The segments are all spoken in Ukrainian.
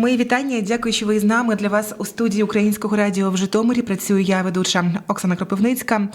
Мої вітання. Дякую, що ви з нами. Для вас у студії Українського радіо в Житомирі працюю я, ведуча Оксана Кропивницька.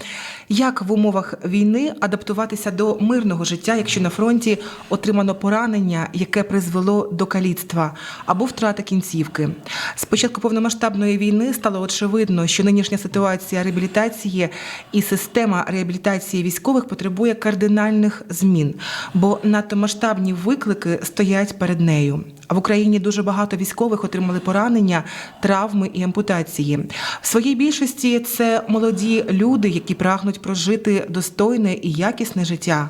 Як в умовах війни адаптуватися до мирного життя, якщо на фронті отримано поранення, яке призвело до каліцтва або втрати кінцівки? З початку повномасштабної війни стало очевидно, що нинішня ситуація реабілітації і система реабілітації військових потребує кардинальних змін, бо надто масштабні виклики стоять перед нею. А в Україні дуже багато військових отримали поранення, травми і ампутації. В своїй більшості це молоді люди, які прагнуть прожити достойне і якісне життя.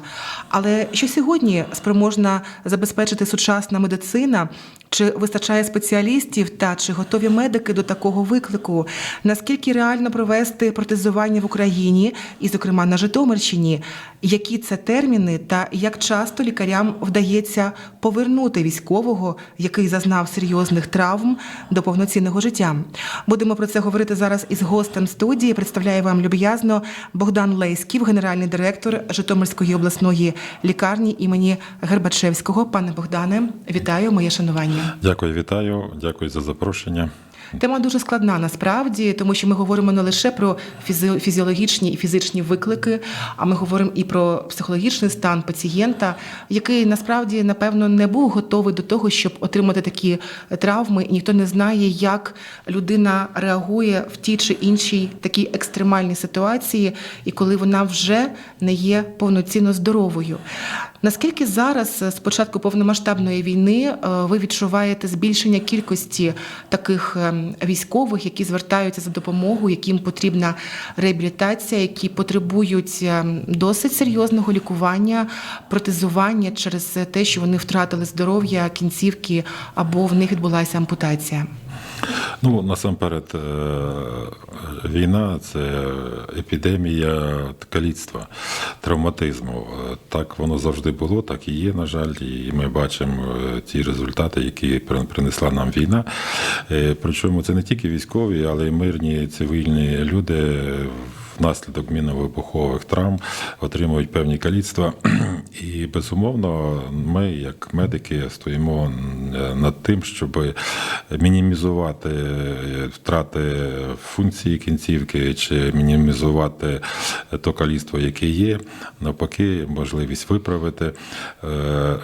Але що сьогодні спроможна забезпечити сучасна медицина? Чи вистачає спеціалістів та чи готові медики до такого виклику? Наскільки реально провести протезування в Україні і, зокрема, на Житомирщині? Які це терміни, та як часто лікарям вдається повернути військового, який зазнав серйозних травм до повноцінного життя? Будемо про це говорити зараз із гостем студії. Представляю вам люб'язно Богдан Лейськів, генеральний директор Житомирської обласної лікарні імені Гербачевського. Пане Богдане, вітаю, моє шанування. Дякую, вітаю, дякую за запрошення. Тема дуже складна насправді, тому що ми говоримо не лише про фізи- фізіологічні і фізичні виклики, а ми говоримо і про психологічний стан пацієнта, який насправді напевно не був готовий до того, щоб отримати такі травми, і ніхто не знає, як людина реагує в тій чи іншій такій екстремальній ситуації, і коли вона вже не є повноцінно здоровою. Наскільки зараз, з початку повномасштабної війни, е, ви відчуваєте збільшення кількості таких ем, військових, які звертаються за допомогою, яким потрібна реабілітація, які потребують ем, досить серйозного лікування, протезування через те, що вони втратили здоров'я, кінцівки або в них відбулася ампутація? Ну, насамперед, е, війна це епідемія каліцтва, травматизму. Так воно завжди було, так і є, на жаль, і ми бачимо е, ті результати, які при- принесла нам війна. Е, Причому це не тільки військові, але й мирні цивільні люди. Внаслідок мінно-вибухових травм отримують певні каліцтва. І безумовно, ми, як медики, стоїмо е, над тим, щоб мінімізувати втрати функції кінцівки чи мінімізувати то каліцтво, яке є, навпаки, можливість виправити. Е,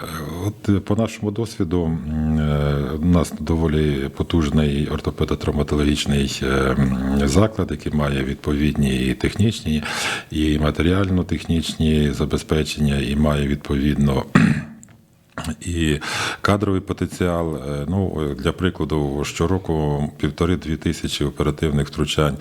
От по нашому досвіду е, у нас доволі потужний ортопедо-травматологічний е, заклад, який має відповідні і технічні, і матеріально-технічні забезпечення, і має відповідно. І кадровий потенціал. Е, Ну для прикладу, щороку півтори-дві тисячі оперативних втручань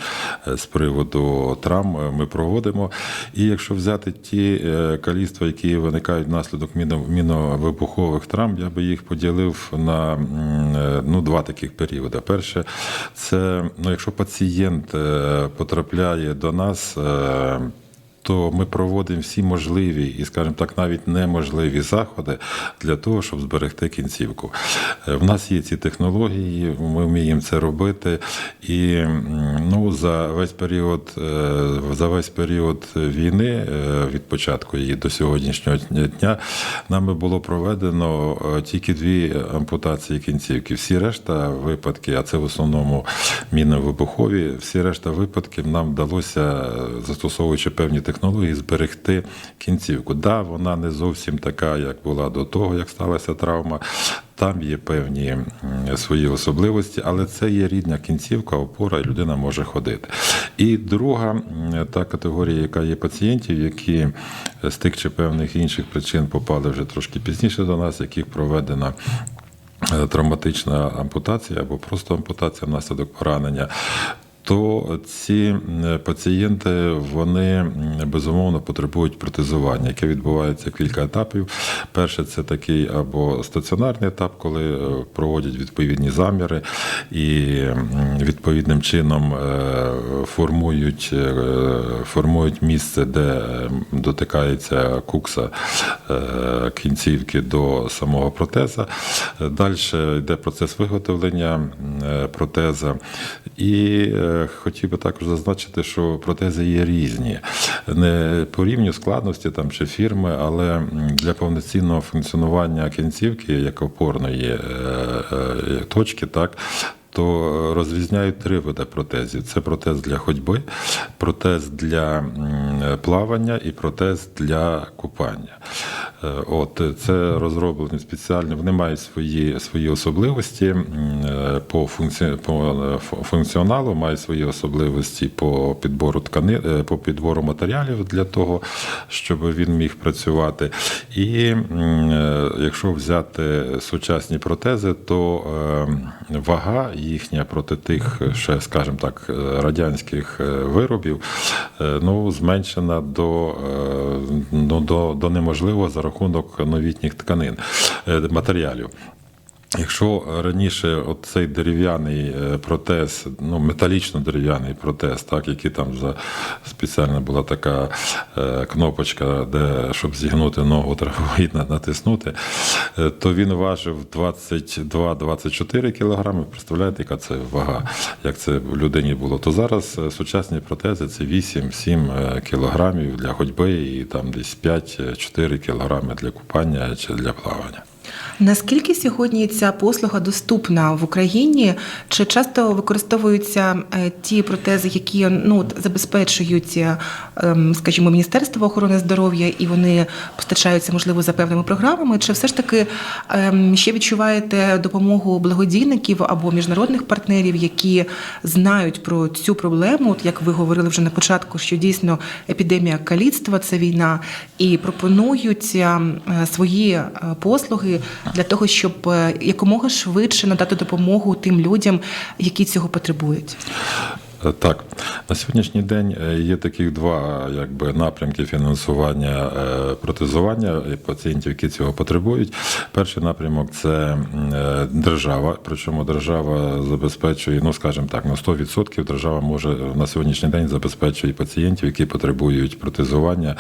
е, з приводу травм е, ми проводимо. І якщо взяти ті каліцтва, які виникають внаслідок міновибухових травм, я би їх поділив на ну, два таких періоди. Перше, це ну, якщо пацієнт потрапляє до нас. То ми проводимо всі можливі і, скажімо так, навіть неможливі заходи для того, щоб зберегти кінцівку. Е, В нас є ці технології, ми вміємо це робити. І ну, за весь період, е, за весь період війни, е, від початку її до сьогоднішнього дня, нами було проведено тільки дві ампутації кінцівки. Всі решта випадки, а це в основному мінно-вибухові, всі решта випадків нам вдалося, застосовуючи певні технології, зберегти кінцівку. Да, вона не зовсім така, як була до того, як сталася травма. Там є певні свої особливості, але це є рідна кінцівка, опора, і людина може ходити. І друга та категорія, яка є пацієнтів, які з тих чи певних інших причин попали вже трошки пізніше до нас, яких проведена е, травматична ампутація або просто ампутація внаслідок поранення. То ці е, пацієнти вони безумовно потребують протезування, яке відбувається кілька етапів. Перше, це такий або стаціонарний етап, коли е, проводять відповідні заміри і відповідним чином е, формують, формують місце, де дотикається кукса кінцівки до самого протеза. Далі йде процес виготовлення протеза. І хотів би також зазначити, що протези є різні. Не по рівню складності там, чи фірми, але для повноцінного функціонування кінцівки, як опорної е, е, точки, так. То розрізняють три види протезів: це протез для ходьби, протез для плавання і протез для купання. Е, От це розроблені спеціально. Вони мають свої, свої особливості е, по, функці, по е, функціоналу, мають свої особливості по підбору ткани, по підбору матеріалів для того, щоб він міг працювати. І якщо взяти сучасні протези, то вага їхня проти тих, ще, скажімо так, радянських виробів, ну, зменшена до, ну, до, до неможливого за рахунок новітніх тканин, е, матеріалів. Якщо раніше цей дерев'яний е, протез, ну металічно-дерев'яний протез, так, який там за спеціальна була така е, кнопочка, де щоб зігнути ногу, треба натиснути, е, то він важив 22-24 кілограми. Представляєте, яка це вага, як це в людині було? То зараз сучасні протези це 8-7 кілограмів для ходьби і там десь 5-4 кілограми для купання чи для плавання. Наскільки сьогодні ця послуга доступна в Україні? Чи часто використовуються е, ті протези, які ну забезпечують, е, ем, скажімо, Міністерство охорони здоров'я, і вони постачаються, можливо, за певними програмами? Чи все ж таки ем, ще відчуваєте допомогу благодійників або міжнародних партнерів, які знають про цю проблему? Як ви говорили вже на початку, що дійсно епідемія каліцтва це війна, і пропонують е, свої послуги для того, щоб е, якомога швидше надати допомогу тим людям, які цього потребують. Е, Так, на сьогоднішній день е, є таких два якби, напрямки фінансування е, протезування пацієнтів, які цього потребують. Перший напрямок це е, держава, причому держава забезпечує, ну скажімо так, на 100% держава може на сьогоднішній день забезпечує пацієнтів, які потребують протезування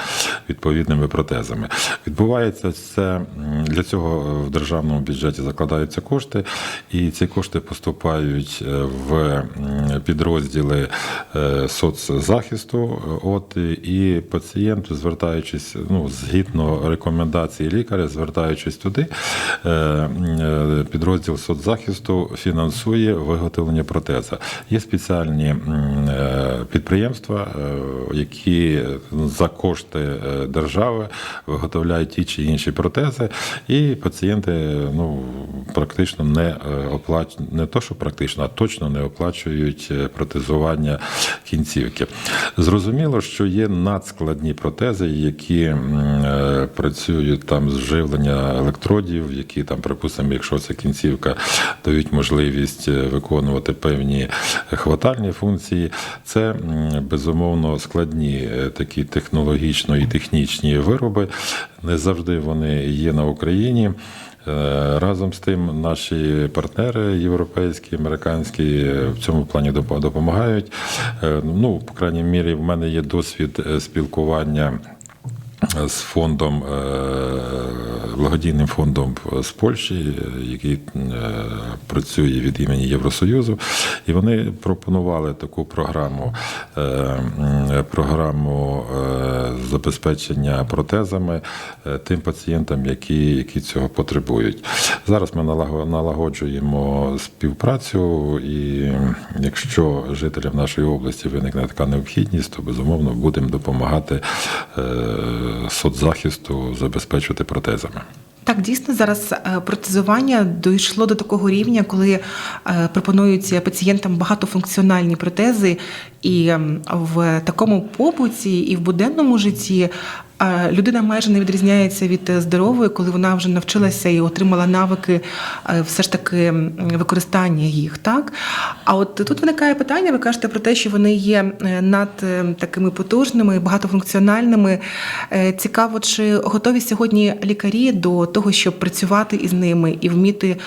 відповідними протезами. Відбувається це для цього в державному бюджеті закладаються кошти, і ці кошти поступають е, в підрозділи е, соцзахисту. От і пацієнт, звертаючись, ну згідно рекомендацій лікаря, звертаючись туди, е, е, підрозділ соцзахисту фінансує виготовлення протеза. Є спеціальні підприємства, які за кошти держави виготовляють ті чи інші протези, і пацієнти ну практично не оплачують, не то, що практично, а точно не оплачують е, протезування кінцівки. Зрозуміло, що є надскладні протези, які е, працюють там з живлення електродів, які там, припустимо, якщо це кінцівка, дають можливість е, виконувати певні хватальні функції. Це безумовно складні е, такі технологічно і технічні вироби. Не завжди вони є на Україні. Е, Разом з тим, наші партнери європейські, американські в цьому плані доп- допомагають. Е, Ну, по крайній мірі, в мене є досвід е, спілкування. З фондом, е, благодійним фондом з Польщі, е, який е, працює від імені Євросоюзу, і вони пропонували таку програму, програму забезпечення протезами тим пацієнтам, які, які цього потребують. Зараз ми налаго- налагоджуємо співпрацю, і якщо жителям нашої області виникне така необхідність, то безумовно будемо допомагати соцзахисту забезпечувати протезами. Так, дійсно, зараз е, протезування дійшло до такого рівня, коли пропонуються пацієнтам багатофункціональні протези, і в такому побуті і в буденному житті. Людина майже не відрізняється від е, здорової, коли вона вже навчилася і отримала навики е, все ж таки використання їх. Так а от тут виникає питання. Ви кажете про те, що вони є е, над такими потужними, багатофункціональними. Цікаво, чи готові сьогодні лікарі до того, щоб працювати із ними і вміти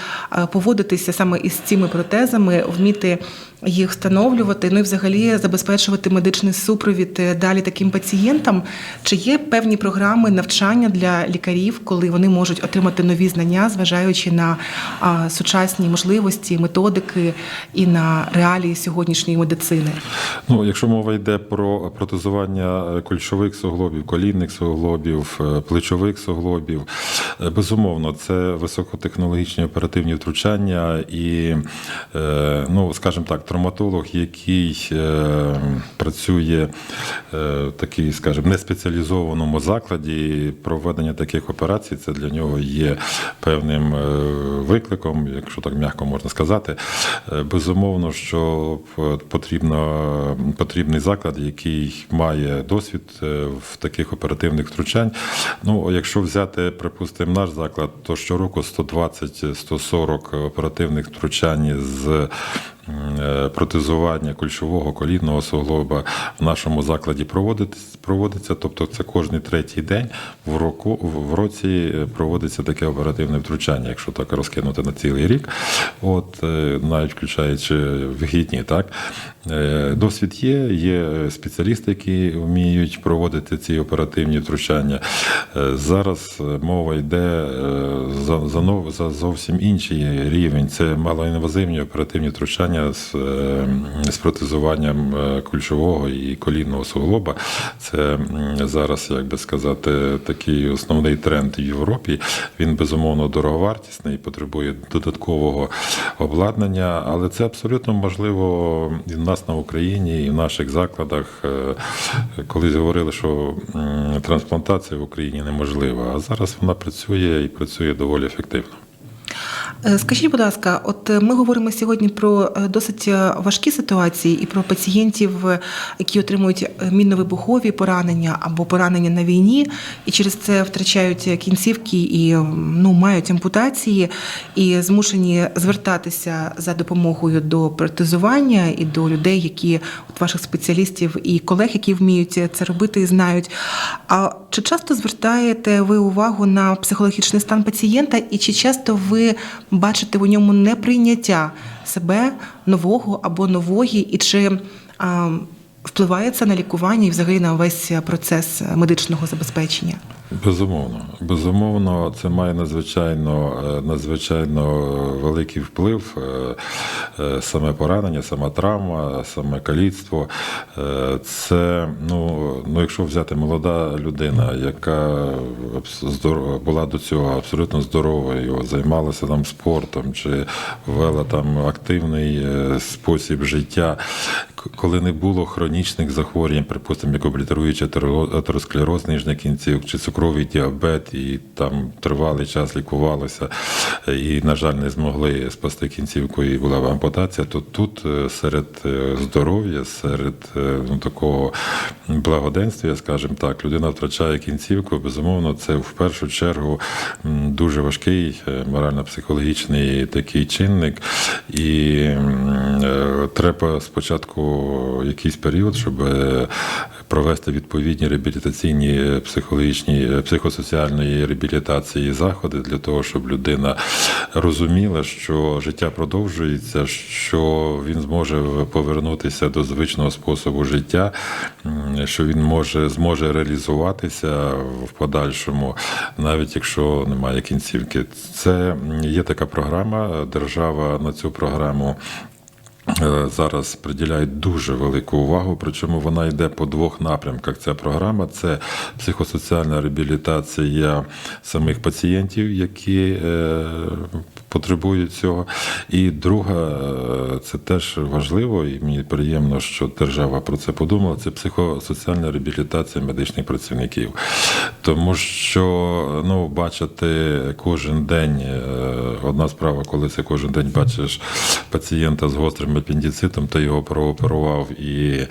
поводитися саме із цими протезами, вміти їх встановлювати, ну і взагалі забезпечувати медичний супровід е, далі таким пацієнтам. Чи є певні програми навчання для лікарів, коли вони можуть отримати нові знання, зважаючи на сучасні можливості, методики і на реалії сьогоднішньої медицини. Ну, якщо мова йде про протезування е, кульшових суглобів, колінних суглобів, е, плечових суглобів, безумовно, це високотехнологічні оперативні втручання і, ну, скажімо так, травматолог, який е, працює е, в такій, скажімо, неспеціалізованому закладі, проведення таких операцій, це для нього є певним е, викликом, якщо так м'яко можна сказати. Безумовно, що потрібно, потрібний заклад, який має досвід в таких оперативних втручань. Ну, якщо взяти, припустимо, наш заклад, то щороку 120-140 оперативних втручань з протезування кульшового колінного суглоба в нашому закладі проводиться. Тобто це кожний третій день в року в році е, проводиться таке оперативне втручання, якщо так розкинути на цілий рік, от е, навіть включаючи вихідні, так Е, досвід є, є спеціалісти, які вміють проводити ці оперативні втручання. Е, Зараз е, мова йде е, за, за, за зовсім інший рівень. Це малоінвазивні оперативні втручання з, е, з протезуванням е, кульшового і колінного суглоба. Це зараз, як би сказати, такий основний тренд в Європі. Він безумовно дороговартісний, потребує додаткового обладнання, але це абсолютно можливо і в нас на Україні, і в наших закладах. Е, Колись говорили, що трансплантація в Україні неможлива, а зараз вона працює і працює доволі ефективно. Е, Скажіть, будь ласка, от е, ми говоримо сьогодні про е, досить важкі ситуації і про пацієнтів, які отримують мінно-вибухові поранення або поранення на війні, і через це втрачають кінцівки і ну, мають ампутації, і змушені звертатися за допомогою до протезування і до людей, які от ваших спеціалістів і колег, які вміють це робити і знають. А чи часто звертаєте ви увагу на психологічний стан пацієнта, і чи часто ви бачите у ньому неприйняття себе нового або нової, і чи впливає це на лікування і взагалі на весь процес медичного забезпечення? Безумовно, безумовно, це має надзвичайно е, надзвичайно великий вплив. е, е, Саме поранення, сама травма, саме каліцтво. Е, Це ну, ну, якщо взяти молода людина, яка була до цього абсолютно здоровою, займалася там спортом чи вела там активний е, спосіб життя, коли не було хронічних захворювань, припустимо, як облітеруючий атеро- атеросклероз нижніх кінцівок чи цукровий діабет, і там тривалий час лікувалося, і, на жаль, не змогли спасти кінцівку, і була ампутація, то тут е, серед е, здоров'я, серед е, ну, такого благоденствия, скажімо так, людина втрачає кінцівку. Безумовно, це в першу чергу дуже важкий морально-психологічний такий чинник. І треба спочатку якийсь період, щоб провести відповідні реабілітаційні психологічні психосоціальної реабілітації заходи для того, щоб людина розуміла, що життя продовжується, що він зможе повернутися до звичного способу життя, що він може зможе реалізуватися в подальшому, навіть якщо немає кінцівки. Це є така програма. Держава на цю програму. Е, Зараз приділяють дуже велику увагу, причому вона йде по двох напрямках. Ця програма це психосоціальна реабілітація самих пацієнтів, які е, потребують цього. І друга, е, це теж важливо, і мені приємно, що держава про це подумала. Це психосоціальна реабілітація медичних працівників. Тому що ну, бачити кожен день е, одна справа, коли це кожен день бачиш пацієнта з гострим апендицитом, ти його прооперував, і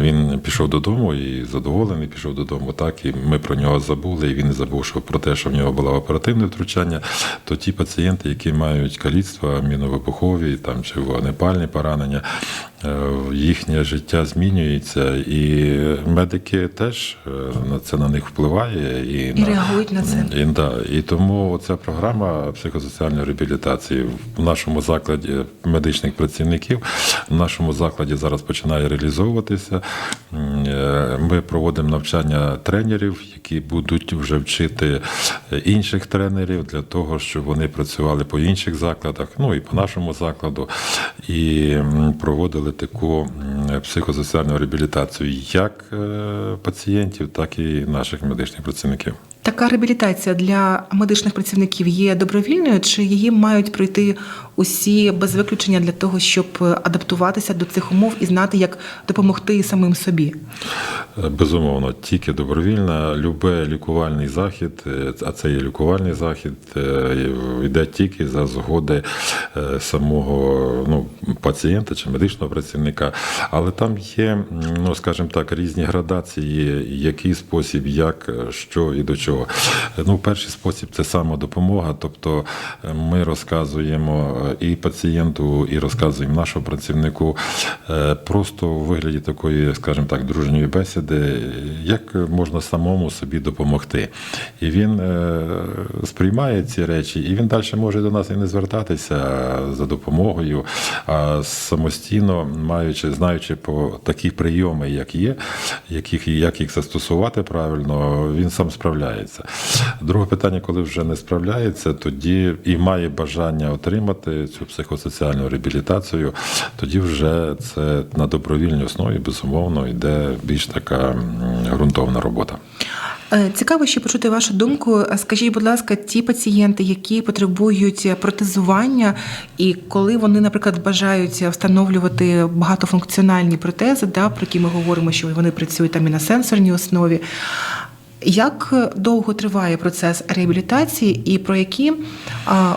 він пішов додому і задоволений пішов додому. Так, і ми про нього забули, і він забув, що про те, що в нього було оперативне втручання, то ті пацієнти, які мають каліцтва, міновибухові там чи вогнепальні поранення, їхнє життя змінюється, і медики теж е, на це на них впливає і, І реагують на це. І, да, і тому ця програма психосоціальної реабілітації в нашому закладі медичних працівників в нашому закладі зараз починає реалізовуватися. Е, Ми проводимо навчання тренерів, які будуть вже вчити інших тренерів для того, щоб вони працювали по інших закладах, ну і по нашому закладу, і м, проводили таку психосоціальну реабілітацію як е, пацієнтів, так і наших медичних працівників. Така реабілітація для медичних працівників є добровільною, чи її мають пройти усі без виключення для того, щоб адаптуватися до цих умов і знати, як допомогти самим собі? Безумовно, тільки добровільно, любе лікувальний захід, е, а це є лікувальний захід, е, йде тільки за згоди е, самого ну, пацієнта чи медичного працівника. Але там є, ну скажімо так, різні градації, який спосіб, як, що і до чого. Е, Ну, перший спосіб це самодопомога, тобто е, ми розказуємо е, і пацієнту, і розказуємо нашому працівнику е, просто у вигляді такої, скажімо так, дружньої бесіди, як можна самому собі допомогти. І він сприймає ці речі, і він далі може до нас і не звертатися за допомогою, а самостійно, маючи, знаючи по такі прийоми, як є, яких, як їх застосувати правильно, він сам справляється. Друге питання, коли вже не справляється, тоді і має бажання отримати цю психосоціальну реабілітацію, тоді вже це на добровільній основі, безумовно, йде більш така ґрунтовна робота. Е, Цікаво ще почути вашу думку. Скажіть, будь ласка, ті пацієнти, які потребують протезування, і коли вони, наприклад, бажають встановлювати багатофункціональні протези, да, про які ми говоримо, що вони працюють там і на сенсорній основі. Як довго триває процес реабілітації і про які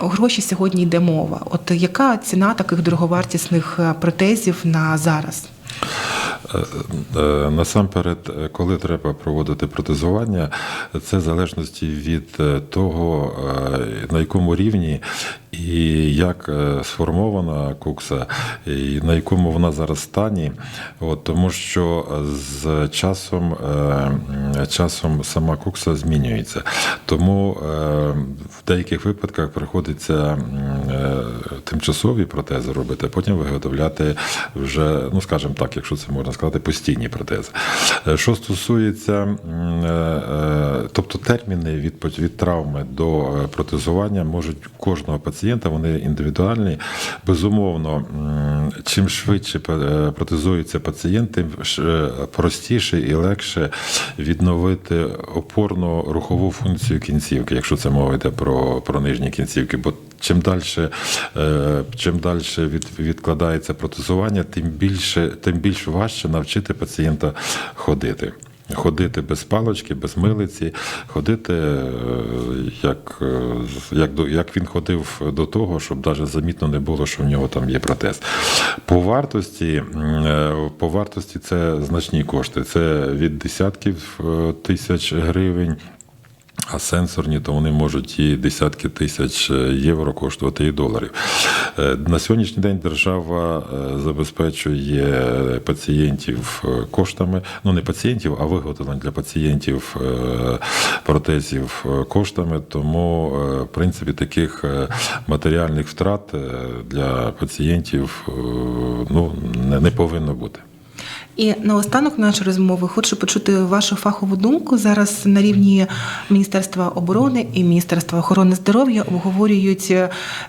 гроші сьогодні йде мова? От яка ціна таких дороговартісних е, протезів на зараз? Е, е, Насамперед, коли треба проводити протезування, це в залежності від того, на якому рівні і як е, сформована кукса, і на якому вона зараз стані. От, тому що з часом, е, часом сама кукса змінюється. Тому е, в деяких випадках приходиться тимчасові протези робити, а потім виготовляти вже, ну скажімо так, якщо це можна сказати, постійні протези. Що стосується, тобто терміни від, від травми до протезування можуть кожного пацієнта, вони індивідуальні. Безумовно, чим швидше е, протезується пацієнт, тим е, простіше і легше відновити опорну рухову функцію кінцівки, якщо це мова йде про, про нижні кінцівки. Бо чим далі, чим далі від, відкладається протезування, тим більше, тим більш важче навчити пацієнта ходити. Ходити без палочки, без милиці, ходити е, як, е, як, як він ходив до того, щоб навіть замітно не було, що в нього там є протез. По вартості, е, по вартості це значні кошти. Це від десятків тисяч гривень. А сенсорні, то вони можуть і десятки тисяч євро коштувати і доларів. Е, На сьогоднішній день держава е, забезпечує пацієнтів е, коштами, ну не пацієнтів, а виготовлень для пацієнтів е, протезів е, коштами. Тому, е, в принципі, таких е, матеріальних втрат е, для пацієнтів е, ну, не повинно бути. І наостанок нашої розмови хочу почути вашу фахову думку. Зараз на рівні Міністерства оборони і Міністерства охорони здоров'я обговорюють,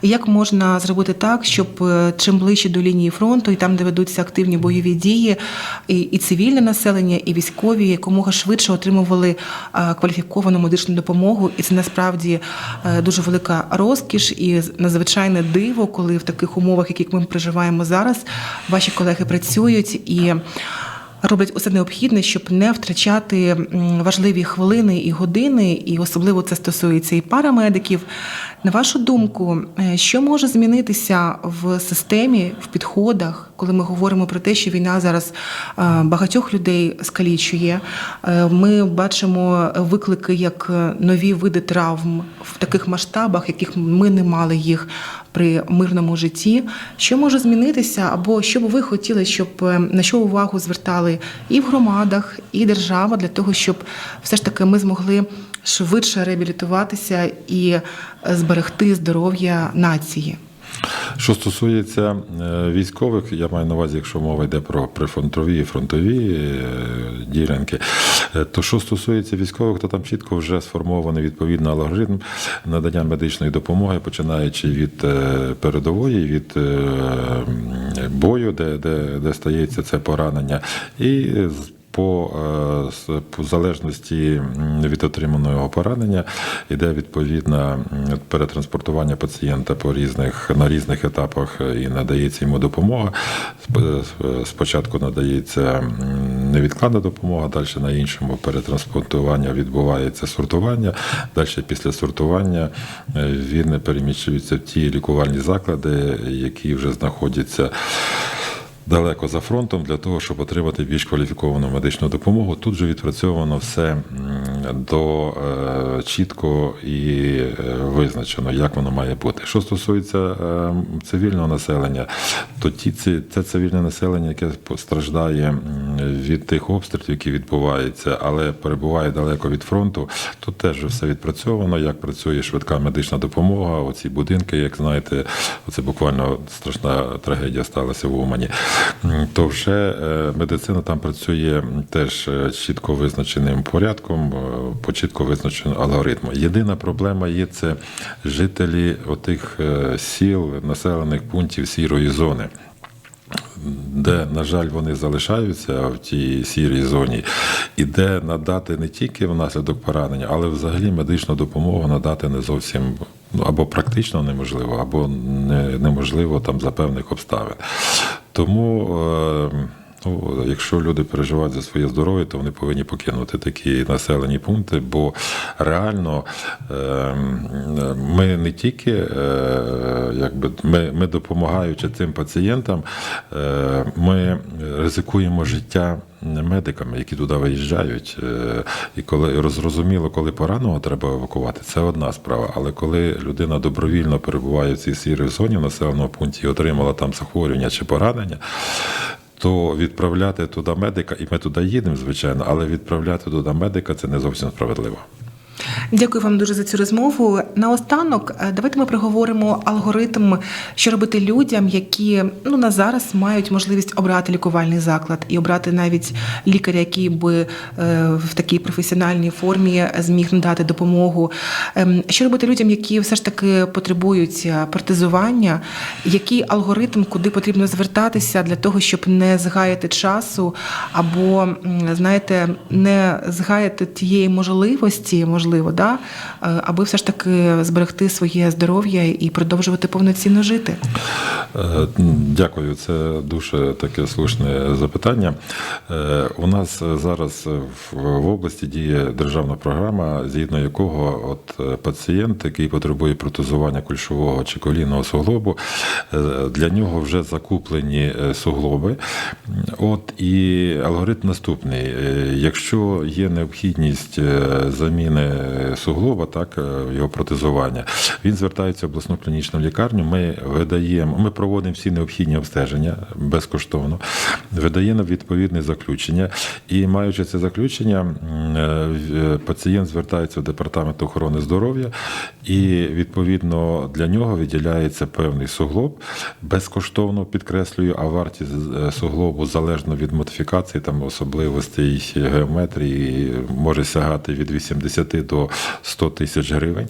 як можна зробити так, щоб е, чим ближче до лінії фронту, і там, де ведуться активні бойові дії, і, і цивільне населення, і військові якомога швидше отримували е, кваліфіковану медичну допомогу. І це насправді е, дуже велика розкіш і надзвичайне диво, коли в таких умовах, яких ми проживаємо зараз, ваші колеги працюють і роблять усе необхідне, щоб не втрачати важливі хвилини і години, і особливо це стосується і парамедиків. На вашу думку, е, що може змінитися в системі, в підходах, коли ми говоримо про те, що війна зараз е, багатьох людей скалічує? Е, Ми бачимо виклики як нові види травм в таких масштабах, яких ми не мали їх при мирному житті. Що може змінитися, або що би ви хотіли, щоб е, на що увагу звертали і в громадах, і держава для того, щоб все ж таки ми змогли швидше реабілітуватися і е, зберегти здоров'я нації? Що стосується е, військових, я маю на увазі, якщо мова йде про прифронтові і фронтові ділянки, то що стосується військових, то там чітко вже сформований відповідний алгоритм надання медичної допомоги, починаючи від е, передової, від е, бою, де, де, де стається це поранення, і по, е, по залежності від отриманого поранення йде відповідне перетранспортування пацієнта по різних на різних етапах і надається йому допомога. Е, Спочатку надається невідкладна допомога, далі на іншому перетранспортування відбувається сортування. Далі після сортування е, він переміщується в ті лікувальні заклади, які вже знаходяться далеко за фронтом для того, щоб отримати більш кваліфіковану медичну допомогу. Тут же відпрацьовано все до е, чітко і е, визначено, як воно має бути. Що стосується е, цивільного населення, то ті це цивільне населення, яке страждає від тих обстрілів, які відбуваються, але перебуває далеко від фронту. Тут теж все відпрацьовано, як працює швидка медична допомога. Оці будинки, як знаєте, це буквально страшна трагедія сталася в Умані. То вже е, медицина там працює теж е, чітко визначеним порядком, е, по чітко визначеному алгоритму. Єдина проблема є це жителі отих сіл, населених пунктів сірої зони де, на жаль, вони залишаються в тій сірій зоні, і де надати не тільки внаслідок поранення, але взагалі медичну допомогу надати не зовсім ну, або практично неможливо, або неможливо там за певних обставин. Тому. Е, Ну, якщо люди переживають за своє здоров'я, то вони повинні покинути такі населені пункти, бо реально е, ми не тільки е, якби ми, ми допомагаючи цим пацієнтам, е, ми ризикуємо життя медиками, які туди виїжджають. Е, І коли зрозуміло, коли пораненого треба евакувати, це одна справа. Але коли людина добровільно перебуває в цій сірій зоні в населеному пункті і отримала там захворювання чи поранення то відправляти туди медика, і ми туди їдемо, звичайно, але відправляти туди медика це не зовсім справедливо. Дякую вам дуже за цю розмову. Наостанок, е, давайте ми проговоримо алгоритм, що робити людям, які ну на зараз мають можливість обрати лікувальний заклад і обрати навіть лікаря, який би е, в такій професіональній формі зміг надати допомогу. Ем, Що робити людям, які все ж таки потребують е, протезування? Який алгоритм, куди потрібно звертатися для того, щоб не згаяти часу, або знаєте, не згаяти тієї можливості, можливо, да, е, аби все ж таки зберегти своє здоров'я і продовжувати повноцінно жити? Е, Дякую, це дуже таке слушне запитання. Е, У нас зараз в області діє державна програма, згідно якого от пацієнт, який потребує протезування кульшового чи колінного суглобу, для нього вже закуплені суглоби. От і алгоритм наступний: якщо є необхідність заміни суглоба, так е, його протезування, він звертається в обласну клінічну лікарню. Ми видаємо, ми проводимо всі необхідні обстеження безкоштовно, видаємо відповідне заключення, і маючи це заключення, е, в- пацієнт звертається в департамент охорони здоров'я, і відповідно для нього виділяється певний суглоб. Безкоштовно підкреслюю, а вартість е, суглобу залежно від модифікації, там особливостей геометрії може сягати від 80 до 100 тисяч гривень.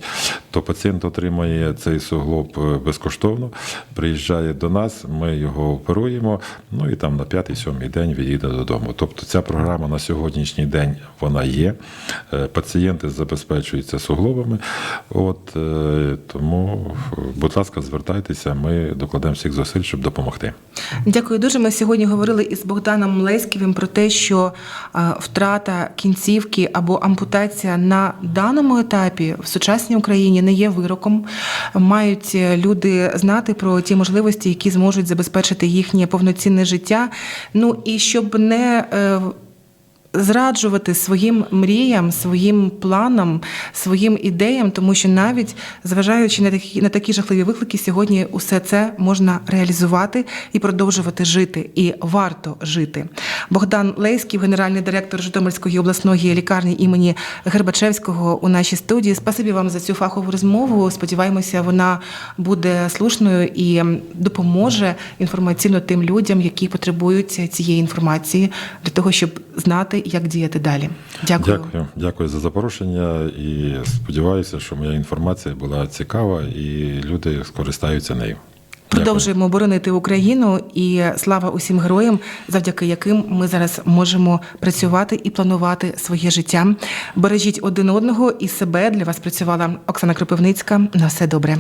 То пацієнт отримає цей суглоб е, безкоштовно, приїжджає до нас, ми його оперуємо, ну і там на п'ятий-сьомий день відійде додому. Тобто ця програма на сьогоднішній день вона є. Е, Пацієнти забезпечуються суглобами. От е, тому, будь ласка, звертайтеся, ми докладемо всіх зусиль, щоб допомогти. Дякую дуже. Ми сьогодні говорили із Богданом Леськівим про те, що втрата кінцівки або ампутація на даному етапі в сучасній Україні не є вироком. Мають е, люди знати про ті можливості, які зможуть забезпечити їхнє повноцінне життя. Ну і щоб не е, зраджувати своїм мріям, своїм планам, своїм ідеям, тому що навіть зважаючи на такі на такі жахливі виклики, сьогодні усе це можна реалізувати і продовжувати жити. І варто жити. Богдан Лейський, генеральний директор Житомирської обласної лікарні імені Гербачевського у нашій студії. Спасибі вам за цю фахову розмову. Сподіваємося, вона буде слушною і допоможе інформаційно тим людям, які потребують цієї інформації для того, щоб знати, як діяти далі. Дякую. Дякую, дякую за запрошення і сподіваюся, що моя інформація була цікава і люди скористаються нею. Продовжуємо боронити Україну і слава усім героям, завдяки яким ми зараз можемо працювати і планувати своє життя. Бережіть один одного і себе. Для вас працювала Оксана Кропивницька. На все добре.